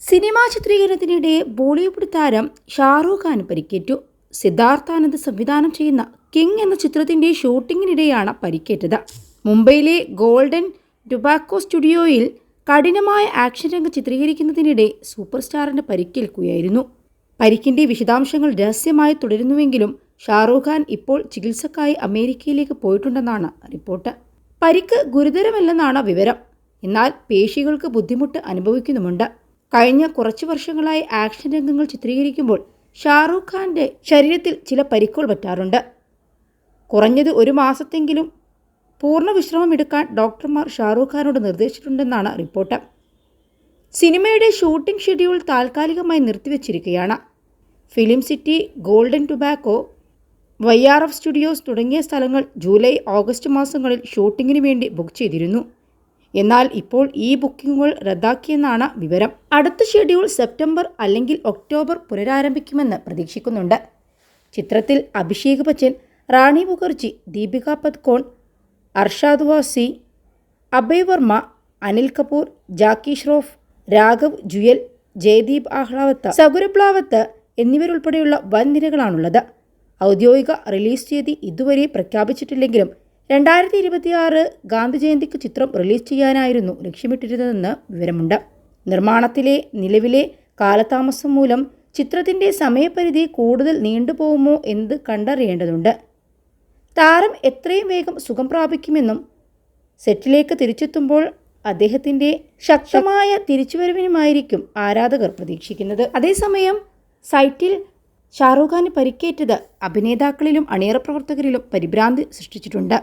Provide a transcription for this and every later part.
Cinema ചിത്രീകരണത്തിനിടെ Bollywood താരം ഷാറൂഖ് ഖാൻ പരിക്കേറ്റു. സിദ്ധാർത്ഥാനന്ദ് സംവിധാനം ചെയ്യുന്ന കിങ് എന്ന ചിത്രത്തിന്റെ ഷൂട്ടിങ്ങിനിടെയാണ് പരിക്കേറ്റത്. മുംബൈയിലെ ഗോൾഡൻ ടുബാക്കോ സ്റ്റുഡിയോയിൽ കഠിനമായ ആക്ഷൻ രംഗം ചിത്രീകരിക്കുന്നതിനിടെ സൂപ്പർ സ്റ്റാറിന് പരിക്കേൽക്കുകയായിരുന്നു. പരിക്കിന്റെ വിശദാംശങ്ങൾ രഹസ്യമായി തുടരുന്നുവെങ്കിലും ഷാറൂഖ് ഖാൻ ഇപ്പോൾ ചികിത്സക്കായി അമേരിക്കയിലേക്ക് പോയിട്ടുണ്ടെന്നാണ് റിപ്പോർട്ട്. പരിക്ക് ഗുരുതരമല്ലെന്നാണ് വിവരം. എന്നാൽ പേശികൾക്ക് ബുദ്ധിമുട്ട് അനുഭവിക്കുന്നുമുണ്ട്. കഴിഞ്ഞ കുറച്ച് വർഷങ്ങളായി ആക്ഷൻ രംഗങ്ങൾ ചിത്രീകരിക്കുമ്പോൾ ഷാറൂഖ് ഖാന്റെ ശരീരത്തിൽ ചില പരിക്കുകൾ പറ്റാറുണ്ട്. കുറഞ്ഞത് ഒരു മാസത്തെങ്കിലും പൂർണ വിശ്രമം എടുക്കാൻ ഡോക്ടർമാർ ഷാറൂഖ് ഖാനോട് നിർദ്ദേശിച്ചിട്ടുണ്ടെന്നാണ് റിപ്പോർട്ട്. സിനിമയുടെ ഷൂട്ടിംഗ് ഷെഡ്യൂൾ താൽക്കാലികമായി നിർത്തിവെച്ചിരിക്കുകയാണ്. Film city golden tobacco Y R F studios തുടങ്ങിയ സ്ഥലങ്ങൾ ജൂലൈ ഓഗസ്റ്റ് മാസങ്ങളിൽ ഷൂട്ടിങ്ങിന് വേണ്ടി ബുക്ക് ചെയ്തിരുന്നു. എന്നാൽ ഇപ്പോൾ ഈ ബുക്കിംഗുകൾ റദ്ദാക്കിയെന്നാണ് വിവരം. അടുത്ത ഷെഡ്യൂൾ സെപ്റ്റംബർ അല്ലെങ്കിൽ ഒക്ടോബർ പുനരാരംഭിക്കുമെന്ന് പ്രതീക്ഷിക്കുന്നുണ്ട്. ചിത്രത്തിൽ അഭിഷേക് ബച്ചൻ റാണി മുഖർജി ദീപിക പത്കോൺ അർഷാദ് വാസി അഭയ് വർമ്മ അനിൽ കപൂർ ജാക്കി ഷ്രോഫ് രാഘവ് ജുയൽ ജയദീപ് ആഹ്ലാവത്ത് സകുരപ്ലാവത്ത് എന്നിവരുൾപ്പെടെയുള്ള വൻ നിരകളാണുള്ളത് ഔദ്യോഗിക റിലീസ് തീയതി ഇതുവരെ പ്രഖ്യാപിച്ചിട്ടില്ലെങ്കിലും രണ്ടായിരത്തി ഇരുപത്തിയാറ് ഗാന്ധി ജയന്തിക്ക് ചിത്രം റിലീസ് ചെയ്യാനായിരുന്നു ലക്ഷ്യമിട്ടിരുന്നതെന്ന് വിവരമുണ്ട്. നിർമ്മാണത്തിലെ നിലവിലെ കാലതാമസം മൂലം ചിത്രത്തിന്റെ സമയപരിധി കൂടുതൽ നീണ്ടുപോകുമോ എന്ന് കണ്ടറിയേണ്ടതുണ്ട്. താരം എത്രയും വേഗം സുഖം പ്രാപിക്കുമെന്നും സെറ്റിലേക്ക് തിരിച്ചെത്തുമ്പോൾ അദ്ദേഹത്തിന്റെ ശക്തമായ തിരിച്ചുവരവിനുമായിരിക്കും ആരാധകർ പ്രതീക്ഷിക്കുന്നത്. അതേസമയം സൈറ്റിൽ ഷാറൂഖ് ഖാന് പരിക്കേറ്റത് അഭിനേതാക്കളിലും അണിയറ പ്രവർത്തകരിലും പരിഭ്രാന്തി സൃഷ്ടിച്ചിട്ടുണ്ട്.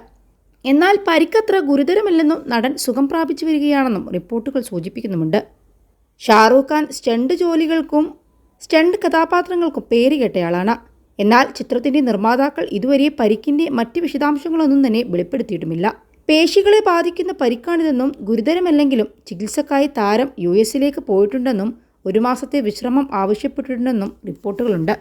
എന്നാൽ പരിക്കത്ര ഗുരുതരമല്ലെന്നും നടൻ സുഖം പ്രാപിച്ചു വരികയാണെന്നും റിപ്പോർട്ടുകൾ സൂചിപ്പിക്കുന്നുമുണ്ട്. ഷാറൂഖ് ഖാൻ സ്റ്റണ്ട് ജോലികൾക്കും സ്റ്റണ്ട് കഥാപാത്രങ്ങൾക്കും പേരുകേട്ടയാളാണ് എന്നാൽ ചിത്രത്തിന്റെ നിർമ്മാതാക്കൾ ഇതുവരെ പരിക്കിന്റെ മറ്റ് വിശദാംശങ്ങളൊന്നും തന്നെ വെളിപ്പെടുത്തിയിട്ടുമില്ല. പേശികളെ ബാധിക്കുന്ന പരിക്കാണിതെന്നും ഗുരുതരമല്ലെങ്കിലും ചികിത്സക്കായി താരം യു എസിലേക്ക് പോയിട്ടുണ്ടെന്നും ഒരു മാസത്തെ വിശ്രമം ആവശ്യപ്പെട്ടിട്ടുണ്ടെന്നും റിപ്പോർട്ടുകളുണ്ട്.